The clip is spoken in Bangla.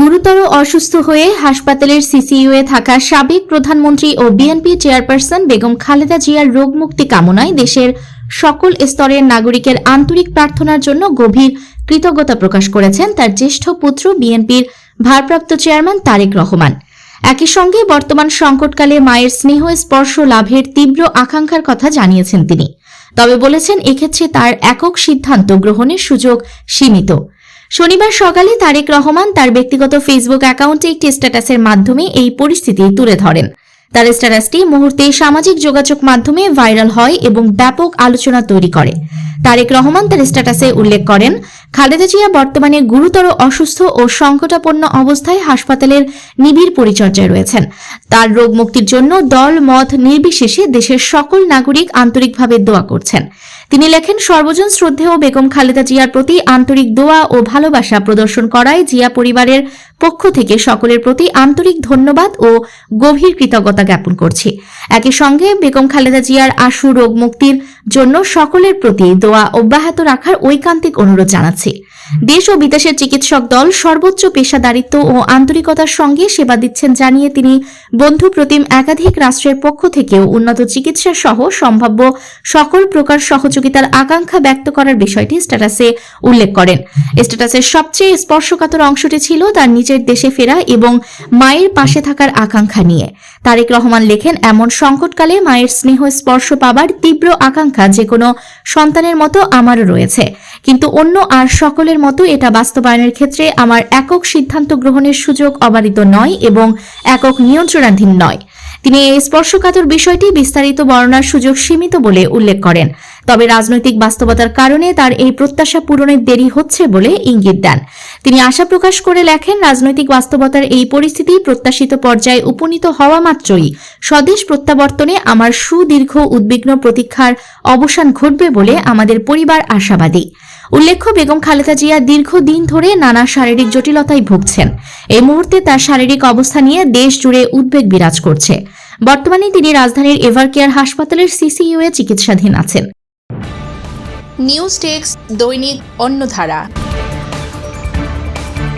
গুরুতর অসুস্থ হয়ে হাসপাতালের সিসিইউ এ থাকা সাবেক প্রধানমন্ত্রী ও বিএনপি চেয়ারপারসন বেগম খালেদা জিয়ার রোগ মুক্তি কামনায় দেশের সকল স্তরের নাগরিকের আন্তরিক প্রার্থনার জন্য গভীর কৃতজ্ঞতা প্রকাশ করেছেন তার জ্যেষ্ঠ পুত্র বিএনপির ভারপ্রাপ্ত চেয়ারম্যান তারেক রহমান। একই সঙ্গে বর্তমান সংকটকালে মায়ের স্নেহ, স্পর্শ, লাভের তীব্র আকাঙ্ক্ষার কথা জানিয়েছেন তিনি। তবে বলেছেন, এক্ষেত্রে তার একক সিদ্ধান্ত গ্রহণের সুযোগ সীমিত। শনিবার সকালে তারেক রহমান তার ব্যক্তিগত ফেসবুক অ্যাকাউন্টে একটি স্ট্যাটাসের মাধ্যমে এই পরিস্থিতি তুলে ধরেন। তার স্ট্যাটাসটি মুহূর্তে সামাজিক যোগাযোগ মাধ্যমে ভাইরাল হয় এবং ব্যাপক আলোচনা তৈরি করে। তারেক রহমান তার স্ট্যাটাসে উল্লেখ করেন খালেদা জিয়া বর্তমানে গুরুতর অসুস্থ ও সংকটাপন্ন অবস্থায় হাসপাতালের নিবিড় পরিচর্যায় রয়েছেন। তার রোগ মুক্তির জন্য দল মত নির্বিশেষে দেশের সকল নাগরিক আন্তরিকভাবে দোয়া করছেন। তিনি লেখেন, সর্বজন শ্রদ্ধেয় বেগম খালেদা জিয়ার প্রতি আন্তরিক দোয়া ও ভালোবাসা প্রদর্শন করায় জিয়া পরিবারের পক্ষ থেকে সকলের প্রতি আন্তরিক ধন্যবাদ ও গভীর কৃতজ্ঞতা জ্ঞাপন করছি। একই সঙ্গে বেগম খালেদা জিয়ার আশু রোগ মুক্তির জন্য সকলের প্রতি দোয়া অব্যাহত রাখার ঐকান্তিক অনুরোধ জানাচ্ছি। আছে দেশ ও বিদেশের চিকিৎসক দল সর্বোচ্চ পেশাদারিত্ব ও আন্তরিকতার সঙ্গে সেবা দিচ্ছেন জানিয়ে তিনি বন্ধু প্রতিম একাধিক রাষ্ট্রের পক্ষ থেকেও উন্নত চিকিৎসা সহ সম্ভাব্য সকল প্রকার সহযোগিতার আকাঙ্ক্ষা ব্যক্ত করার বিষয়টি স্ট্যাটাসে উল্লেখ করেন। স্ট্যাটাসের সবচেয়ে স্পর্শকাতর অংশটি ছিল তার নিজের দেশে ফেরা এবং মায়ের পাশে থাকার আকাঙ্ক্ষা নিয়ে। তারেক রহমান লেখেন, এমন সংকটকালে মায়ের স্নেহ স্পর্শ পাবার তীব্র আকাঙ্ক্ষা যে কোনো সন্তানের মতো আমারও রয়েছে। কিন্তু অন্য আর সকলের মতো এটা বাস্তবায়নের ক্ষেত্রে আমার একক সিদ্ধান্ত গ্রহণের সুযোগ অবারিত নয় এবং একক নিয়ন্ত্রণাধীন নয়। তিনি এই স্পর্শকাতর বিষয়টি বিস্তারিত বর্ণনার সুযোগ সীমিত বলে উল্লেখ করেন। তবে রাজনৈতিক বাস্তবতার কারণে তার এই প্রত্যাশা পূরণের দেরি হচ্ছে বলে ইঙ্গিত দেন। তিনি আশা প্রকাশ করে লেখেন, রাজনৈতিক বাস্তবতার এই পরিস্থিতি প্রত্যাশিত পর্যায়ে উপনীত হওয়া মাত্রই স্বদেশ প্রত্যাবর্তনে আমার সুদীর্ঘ উদ্বিগ্ন প্রতীক্ষার অবসান ঘটবে বলে আমাদের পরিবার আশাবাদী। উল্লেখ্য, বেগম খালেদা জিয়া দীর্ঘদিন ধরে নানা শারীরিক জটিলতায় ভুগছেন। এই মুহূর্তে তার শারীরিক অবস্থা নিয়ে দেশ জুড়ে উদ্বেগ বিরাজ করছে। বর্তমানে তিনি রাজধানীর এভারকেয়ার হাসপাতালের সিসিইউ এ চিকিৎসাধীন আছেন। নিউজ টেক্স দৈনিক অন্যধারা